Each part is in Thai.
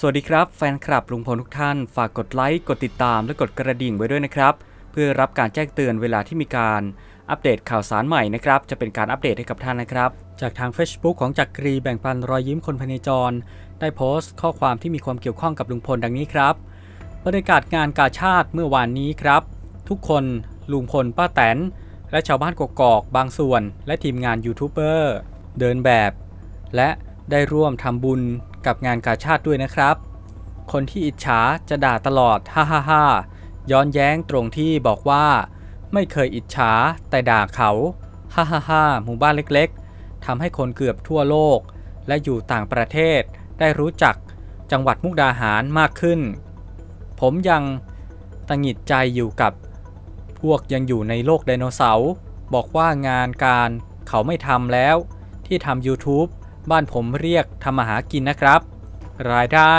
สวัสดีครับแฟนคลับลุงพลทุกท่าน ฝากกดไลค์ กดติดตาม และกดกระดิ่งไว้ด้วยนะครับ เพื่อรับการแจ้งเตือนเวลาที่มีการอัปเดตข่าวสารใหม่นะครับ จะเป็นการอัปเดตให้กับท่านนะครับ จากทาง Facebook ของจักรีแบ่งปันรอยยิ้มคนพเนจร ได้โพสต์ข้อความที่มีความเกี่ยวข้องกับลุงพลดังนี้ครับบรรยากาศงานกาชาติเมื่อวานนี้ครับ ทุกคนลุงพลป้าแตน และชาวบ้านกกอกบางส่วน และทีมงานยูทูบเบอร์เดินแบบ และได้ร่วมทำบุญ กับงานกาชาติด้วยนะครับ คนที่อิจฉาจะด่าตลอดฮ่าฮ่าฮ่าย้อนแย้งตรงที่บอกว่า ไม่เคยอิจฉาแต่ด่าเขาฮ่าฮ่าฮ่าหมู่บ้านเล็กๆทำให้คนเกือบทั่วโลก และอยู่ต่างประเทศได้รู้จักจังหวัดมุกดาหารมากขึ้น ผมยังตังหิดใจอยู่กับ พวกยังอยู่ในโลกไดโนเสาร์บอกว่างานการเขาไม่ทำแล้ว ที่ทำ YouTube บ้านผมเรียกทำมาหากินนะครับ รายได้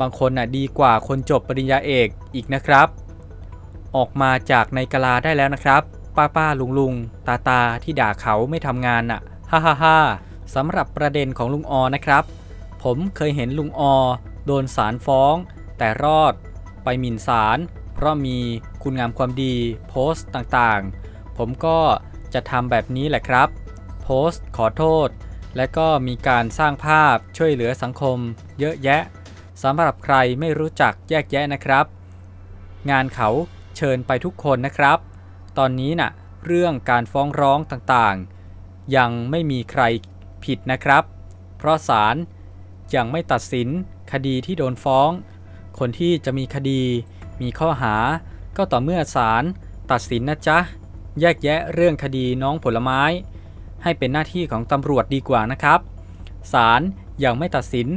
บางคนน่ะดีกว่าคนจบปริญญาเอกอีกนะครับ ออกมาจากในกะลาได้แล้วนะครับ ป้าป้าลุงลุงตาตาที่ด่าเขาไม่ทำงานน่ะฮ่าฮ่าฮ่าสำหรับประเด็นของลุงออนะครับ ผมเคยเห็นลุงออโดนศาลฟ้อง แต่รอด ไปหมิ่นศาลเพราะมีคุณงามความดีโพสต์ต่างๆ ผมก็จะทำแบบนี้แหละครับ โพสต์ขอโทษ และก็มีการสร้างภาพช่วยเหลือสังคม เยอะแยะสำหรับใครไม่รู้จักแยกแยะนะครับ งานเขาเชิญไปทุกคนนะครับ ตอนนี้น่ะเรื่องการฟ้องร้องต่างๆ ยังไม่มีใครผิดนะครับ เพราะศาลยังไม่ตัดสินคดีที่โดนฟ้อง คนที่จะมีคดีมีข้อหา ก็ต่อเมื่อศาลตัดสินนะจ๊ะ แยกแยะเรื่องคดีน้องผลไม้ ให้เป็นหน้าที่ของตำรวจดีกว่านะครับศาลยังไม่ตัดสิน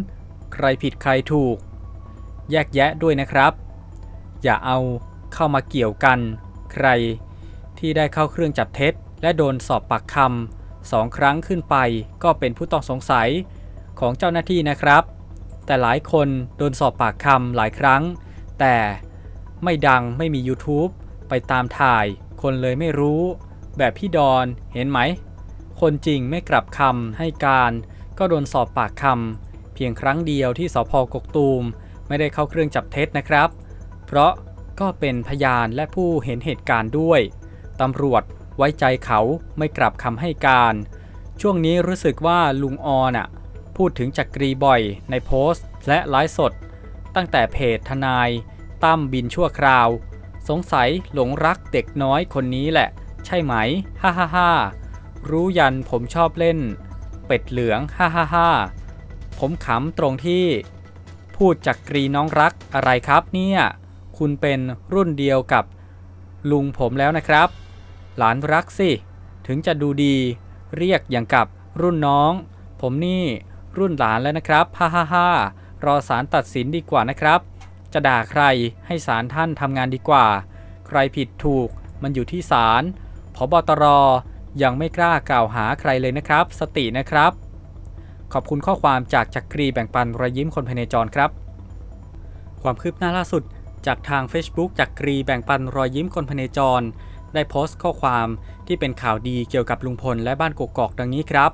ใครผิดใครถูก แยกแยะด้วยนะครับ อย่าเอาเข้ามาเกี่ยวกัน ใครที่ได้เข้าเครื่องจับเท็จ และโดนสอบปากคำสองครั้งขึ้นไป ก็เป็นผู้ต้องสงสัยของเจ้าหน้าที่นะครับ แต่หลายคนโดนสอบปากคำหลายครั้ง แต่ไม่ดังไม่มี YouTube ไปตามถ่าย คนเลยไม่รู้ แบบพี่ดอนเห็นไหม คนจริงไม่กลับคำให้การ ก็โดนสอบปากคำเพียงครั้งเดียวที่สพกกตูม ไม่ได้เข้าเครื่องจับเท็จนะครับ เพราะก็เป็นพยานและผู้เห็นเหตุการณ์ด้วยตำรวจไว้ใจเขาไม่กลับคำให้การ ช่วงนี้รู้สึกว่าลุงออน่ะพูดถึงจักรีบ่อยในโพสต์ และไลฟ์สด ตั้งแต่เพจทนายตั้มบินชั่วคราว สงสัยหลงรักเด็กน้อยคนนี้แหละ ใช่ไหม ฮ่าฮ่าฮ่า รู้ยันผมชอบเล่น เป็ดเหลืองฮ่าฮ่าฮ่าผมขำตรงที่พูดจักรีน้องรักอะไรครับเนี่ย คุณเป็นรุ่นเดียวกับลุงผมแล้วนะครับ หลานรักสิ ถึงจะดูดีเรียกอย่างกับรุ่นน้อง ผมนี่รุ่นหลานแล้วนะครับฮ่าฮ่าฮ่ารอศาลตัดสินดีกว่านะครับ จะด่าใครให้ศาลท่านทำงานดีกว่า ใครผิดถูกมันอยู่ที่ศาลพบตร ยังไม่กล้ากล่าวหาใครเลยนะครับ สตินะครับ ขอบคุณข้อความจากจักรีแบ่งปันรอยยิ้มคนภายในจรครับ ความคืบหน้าล่าสุดจากทาง Facebook จักรีแบ่งปันรอยยิ้มคนภายในจร ได้โพสต์ข้อความที่เป็นข่าวดีเกี่ยวกับลุงพลและบ้านกกอกดังนี้ครับ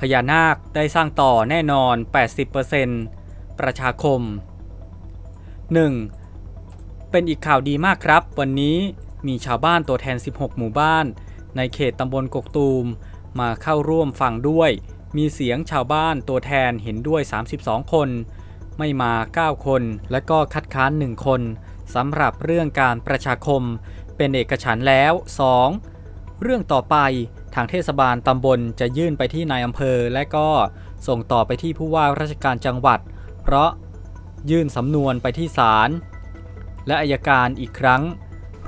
พญานาคได้สร้างต่อแน่นอน 80%ประชาคม 1. เป็นอีกข่าวดีมากครับ วันนี้มีชาวบ้านตัวแทน 16 หมู่บ้าน ในเขตตำบลกกตูม มาเข้าร่วมฟังด้วย มีเสียงชาวบ้านตัวแทนเห็นด้วย 32 คน ไม่มา 9 คน และก็คัดค้าน 1 คนสำหรับเรื่องการประชาคม เป็นเอกฉันแล้ว 2. เรื่องต่อไปทางเทศบาลตำบลจะยื่นไปที่นายอำเภอ และก็ส่งต่อไปที่ผู้ว่าราชการจังหวัด เพราะยื่นสำนวนไปที่ศาลและอายการอีกครั้ง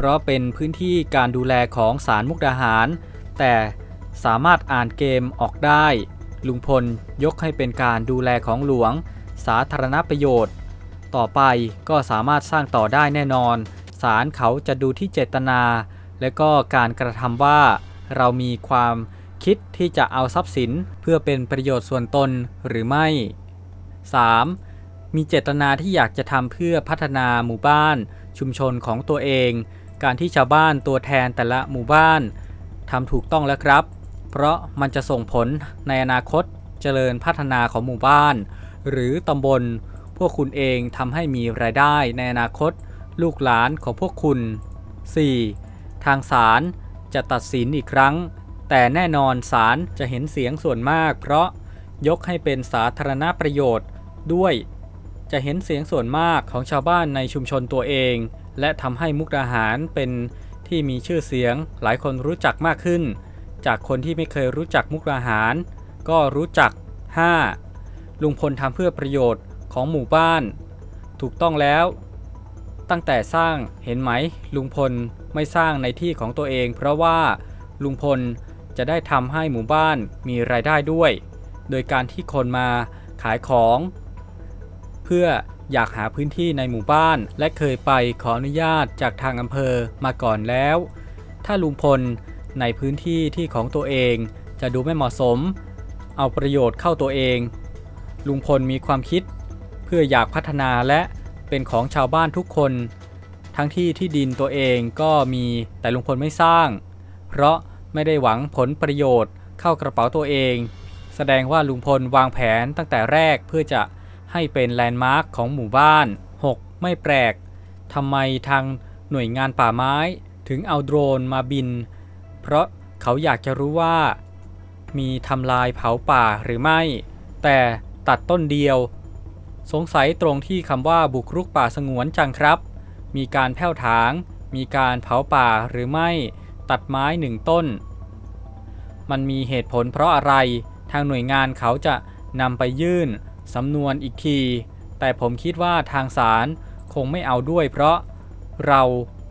เพราะเป็นพื้นที่การดูแลของศาลมุกดาหาร แต่สามารถอ่านเกมออกได้ ลุงพลยกให้เป็นการดูแลของหลวง สาธารณประโยชน์ ต่อไปก็สามารถสร้างต่อได้แน่นอนศาลเขาจะดูที่เจตนา และก็การกระทำว่าเรามีความคิดที่จะเอาทรัพย์สินเพื่อเป็นประโยชน์ส่วนตนหรือไม่ 3. มีเจตนาที่อยากจะทำเพื่อพัฒนาหมู่บ้าน ชุมชนของตัวเอง การที่ชาวบ้านตัวแทนแต่ละหมู่บ้านทำถูกต้องแล้วครับ เพราะมันจะส่งผลในอนาคตเจริญพัฒนาของหมู่บ้าน หรือตำบล พวกคุณเองทำให้มีรายได้ในอนาคต ลูกหลานของพวกคุณ 4. ทางศาลจะตัดสินอีกครั้ง แต่แน่นอนศาลจะเห็นเสียงส่วนมาก เพราะยกให้เป็นสาธารณประโยชน์ด้วย จะเห็นเสียงส่วนมากของชาวบ้านในชุมชนตัวเอง และทำให้มุกดาหารเป็นที่มีชื่อเสียง หลายคนรู้จักมากขึ้น จากคนที่ไม่เคยรู้จักมุกดาหาร ก็รู้จัก 5. ลุงพลทำเพื่อประโยชน์ของหมู่บ้าน ถูกต้องแล้ว ตั้งแต่สร้างเห็นไหม ลุงพลไม่สร้างในที่ของตัวเอง เพราะว่าลุงพลจะได้ทำให้หมู่บ้านมีรายได้ด้วย โดยการที่คนมาขายของ เพื่อ อยากหาพื้นที่ในหมู่บ้าน และเคยไปขออนุญาตจากทางอำเภอมาก่อนแล้ว ถ้าลุงพลในพื้นที่ที่ของตัวเองจะดูไม่เหมาะสม เอาประโยชน์เข้าตัวเอง ลุงพลมีความคิด เพื่ออยากพัฒนาและเป็นของชาวบ้านทุกคน ทั้งที่ที่ดินตัวเองก็มีแต่ลุงพลไม่สร้าง เพราะไม่ได้หวังผลประโยชน์เข้ากระเป๋าตัวเอง แสดงว่าลุงพลวางแผนตั้งแต่แรกเพื่อจะ ให้เป็นแลนด์มาร์คของหมู่บ้าน 6. ไม่แปลกทำไมทางหน่วยงานป่าไม้ถึงเอาโดรนมาบิน เพราะเขาอยากจะรู้ว่า มีทำลายเผาป่าหรือไม่ แต่ตัดต้นเดียว สงสัยตรงที่คำว่าบุกรุกป่าสงวนจังครับ มีการแผ่วถาง มีการเผาป่าหรือไม่ ตัดไม้หนึ่งต้น มันมีเหตุผลเพราะอะไร ทางหน่วยงานเขาจะนำไปยื่น สำนวนอีกที แต่ผมคิดว่าทางศาลคงไม่เอาด้วย เพราะเรา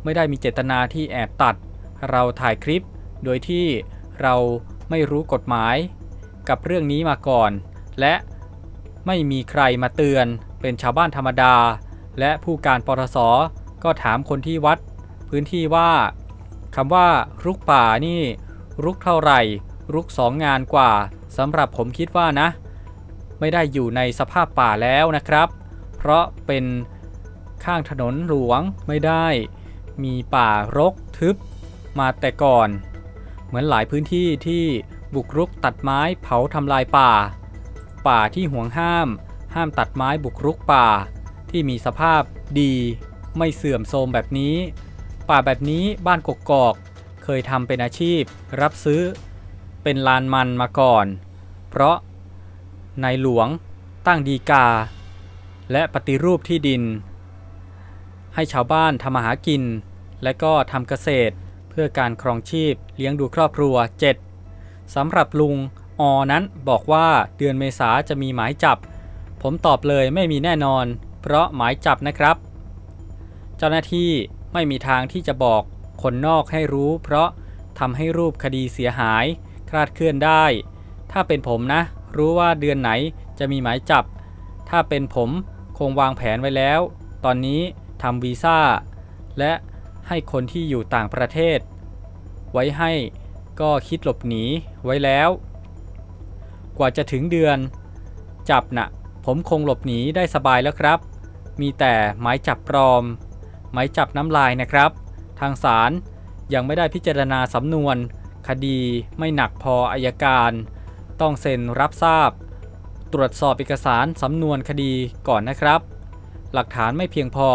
ไม่ได้มีเจตนาที่แอบตัด เราถ่ายคลิป โดยที่เราไม่รู้กฎหมาย กับเรื่องนี้มาก่อน และไม่มีใครมาเตือนเป็นชาวบ้านธรรมดา และผู้การปตสก็ถามคนที่วัด พื้นที่ว่าคำว่ารุกป่านี่ รุกเท่าไหร่ รุกสองงานกว่าสำหรับผมคิดว่านะ ไม่ได้อยู่ในสภาพป่าแล้วนะครับ เพราะเป็นข้างถนนหลวงไม่ได้มีป่ารกทึบมาแต่ก่อน เหมือนหลายพื้นที่ที่บุกรุกตัดไม้เผาทำลายป่า ป่าที่ห่วงห้าม ห้ามตัดไม้บุกรุกป่า ที่มีสภาพดีไม่เสื่อมโทรมแบบนี้ ป่าแบบนี้บ้านกกอกเคยทำเป็นอาชีพ รับซื้อ เป็นลานมันมาก่อน เพราะ ในหลวง ตั้งดีกา และปฏิรูปที่ดิน ให้ชาวบ้านทำมาหากิน และก็ทำเกษตร เพื่อการครองชีพเลี้ยงดูครอบครัว 7. สำหรับลุงออนั้นบอกว่าเดือนเมษาจะมีหมายจับ ผมตอบเลยไม่มีแน่นอน เพราะหมายจับนะครับ เจ้าหน้าที่ไม่มีทางที่จะบอกคนนอกให้รู้ เพราะทำให้รูปคดีเสียหายคลาดเคลื่อนได้ ถ้าเป็นผมนะ รู้ว่าเดือนไหนจะมีหมายจับ ถ้าเป็นผมคงวางแผนไว้แล้ว ตอนนี้ทำวีซ่า และให้คนที่อยู่ต่างประเทศ ไว้ให้ก็คิดหลบหนีไว้แล้ว กว่าจะถึงเดือน จับนะ่ะ ผมคงหลบหนีได้สบายแล้วครับ มีแต่หมายจับปลอม หมายจับน้ำลายนะครับ ทางศาลยังไม่ได้พิจารณาสำนวน คดีไม่หนักพออายการ ต้องเซ็นรับทราบ ตรวจสอบเอกสารสำนวนคดีก่อนนะครับ หลักฐานไม่เพียงพอ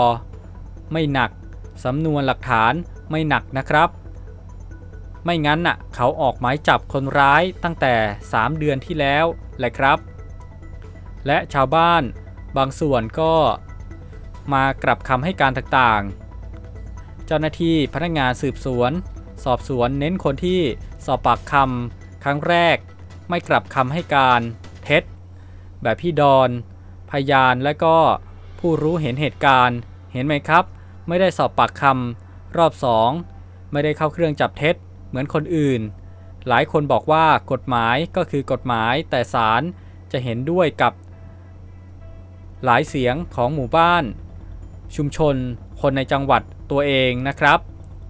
ไม่หนักสำนวนหลักฐานไม่หนักนะครับ ไม่งั้นน่ะเขาออกหมายจับคนร้ายตั้งแต่ 3 เดือนที่แล้วแหละครับ และชาวบ้านบางส่วนก็มากลับคำให้การต่างๆ เจ้าหน้าที่พนักงานสืบสวน สอบสวนเน้นคนที่สอบปากคำครั้งแรก ไม่กลับคำให้การเท็จ แบบพี่ดอนพยานและก็ผู้รู้เห็นเหตุการณ์เห็นไหมครับ ไม่ได้สอบปากคำรอบสองไม่ได้เข้าเครื่องจับเท็จเหมือนคนอื่น หลายคนบอกว่ากฎหมายก็คือกฎหมายแต่ศาลจะเห็นด้วยกับ หลายเสียงของหมู่บ้าน ชุมชน คนในจังหวัดตัวเองนะครับ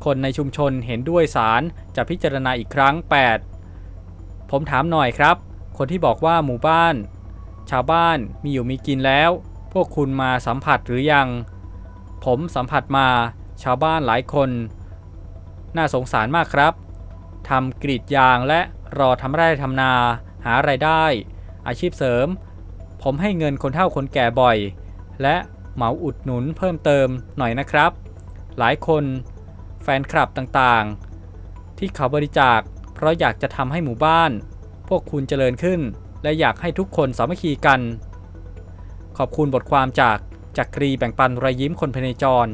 คนในชุมชนเห็นด้วยศาลจะพิจารณาอีกครั้ง 8 ผมถามหน่อยครับ คนที่บอกว่าหมู่บ้าน ชาวบ้านมีอยู่มีกินแล้ว พวกคุณมาสัมผัสหรือยัง ผมสัมผัสมาชาวบ้านหลายคน น่าสงสารมากครับทำกรีดยางและรอทำไร่ทำนาหาไรายได้ อาชีพเสริม ผมให้เงินคนเฒ่าคนแก่บ่อย และเหมาอุดหนุนเพิ่มเติมหน่อยนะครับ หลายคนแฟนคลับต่างๆ ที่เขาบริจาค เพราะอยากจะทำให้หมู่บ้าน พวกคุณเจริญขึ้น และอยากให้ทุกคนสามัคคีกัน ขอบคุณบทความจากจักรีแบ่งปันรอยยิ้มคนพเนจร